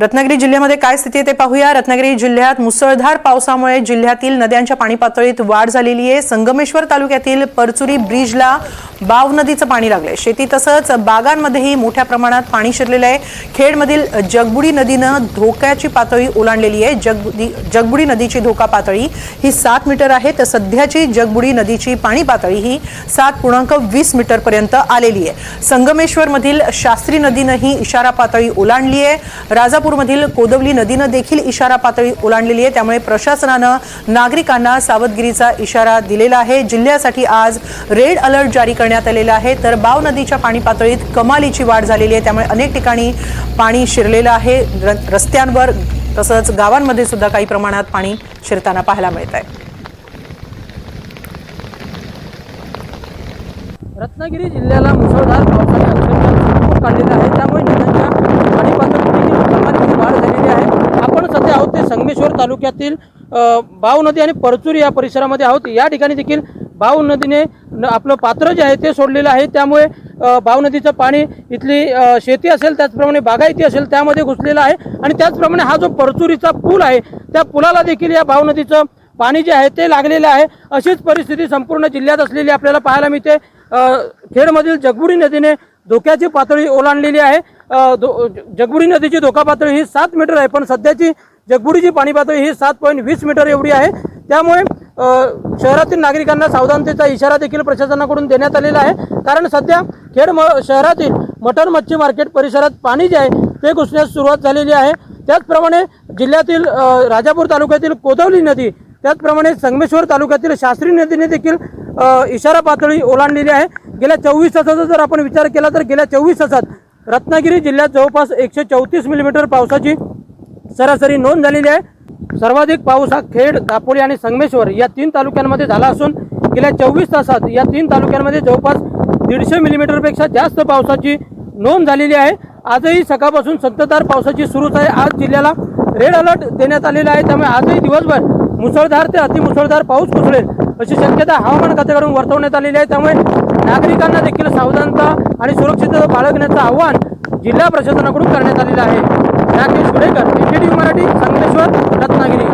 रत्नागिरी जिल्ह्यामध्ये काय स्थिती आहे ते पाहूया. रत्नागिरी जिल्ह्यात मुसळधार पावसामुळे जिल्ह्यातील नद्यांच्या पाणी पातळीत वाढ झालेली आहे. संगमेश्वर तालुक्यातील परचुरी ब्रिजला बाव नदीचं पाणी लागलंय. शेती तसंच बागांमध्येही मोठ्या प्रमाणात पाणी शिरलेलं आहे. खेडमधील जगबुडी नदीनं धोक्याची पातळी ओलांडलेली आहे. जगबुडी जगबुडी नदीची धोका पातळी ही सात मीटर आहे. तर सध्याची जगबुडी नदीची पाणी पातळी ही सात पूर्णांक वीस मीटर पर्यंत आलेली आहे. संगमेश्वरमधील शास्त्री नदीनंही इशारा पातळी ओलांडली आहे. कोल्हापूरमधील कोदवली नदीनं देखील इशारा पातळी ओलांडलेली आहे. त्यामुळे प्रशासनानं नागरिकांना सावधगिरीचा इशारा दिलेला आहे. जिल्ह्यासाठी आज रेड अलर्ट जारी करण्यात आलेला आहे. तर बाव नदीच्या पाणी पातळीत कमालीची वाढ झालेली आहे. त्यामुळे अनेक ठिकाणी पाणी शिरलेलं आहे. र- रस्त्यांवर तसंच गावांमध्ये सुद्धा काही प्रमाणात पाणी शिरताना पाहायला मिळत आहे. रत्नागिरी जिल्ह्याला मुसळधार पावसाने काढलेला आहे त्यामुळे नद्यांच्या पाणी पातळीतही कमालीची वाढ झालेली आहे आपण सध्या आहोत ते संगमेश्वर तालुक्यातील बाव नदी आणि परचुरी या परिसरामध्ये आहोत. या ठिकाणी देखील बाव नदीने न- आपलं पात्र जे आहे ते सोडलेलं आहे. त्यामुळे बाव नदीचं पाणी इथली शेती असेल त्याचप्रमाणे बागायती असेल त्यामध्ये घुसलेलं आहे. आणि त्याचप्रमाणे हा जो परचुरीचा पूल आहे त्या पुलाला देखील या बाव नदीचं पाणी जे आहे ते लागलेलं आहे. अशीच परिस्थिती संपूर्ण जिल्ह्यात असलेली आपल्याला पाहायला मिळते. खेडमधील जगबुडी नदीने धोक्याची पातळी ओलांडलेली आहे. धो- जगबुडी नदीची धोका पातळी ही सात मीटर आहे पण सध्याची जगबुडीची पाणी पातळी ही सात पॉईंट वीस मीटर एवढी आहे. त्यामुळे शहरातील नागरिकांना सावधानतेचा इशारा देखील प्रशासनाकडून देण्यात आलेला आहे. कारण सध्या खेड म शहरातील मटण मच्छी मार्केट परिसरात पाणी जे आहे ते घुसण्यास सुरुवात झालेली आहे. त्याचप्रमाणे जिल्ह्यातील राजापूर तालुक्यातील कोदवली नदी त्याचप्रमाणे संगमेश्वर तालुक्यातील शास्त्री नदीने देखील इशारा पातळी ओलांडलेली आहे. गेल्या चोवीस तासाचा जर आपण विचार केला तर गेल्या चोवीस तासात रत्नागिरी जिल्ह्यात जवळपास एकशे चौतीस मिलीमीटर पावसाची सरासरी नोंद झालेली आहे. सर्वाधिक पाऊस हा खेड दापोली आणि संगमेश्वर या तीन तालुक्यांमध्ये झाला असून गेल्या चोवीस तासात या तीन तालुक्यांमध्ये जवळपास दीडशे मिलीमीटरपेक्षा जास्त पावसाची नोंद झालेली आहे. आजही सकाळपासून संततधार पावसाची सुरूच आहे. आज जिल्ह्याला रेड अलर्ट देण्यात आलेला आहे. त्यामुळे आजही दिवसभर मुसळधार ते अतिमुसळधार पाऊस कोसळेल अशी शक्यता हवामान खात्याकडून वर्तवण्यात आलेली आहे. त्यामुळे नागरिकांना देखील सावधानता आणि सुरक्षितता बाळगण्याचं आव्हान जिल्हा प्रशासनाकडून करण्यात आलेलं आहे. राकेश गुडेकर डी मराठी संगमेश्वर रत्नागिरी.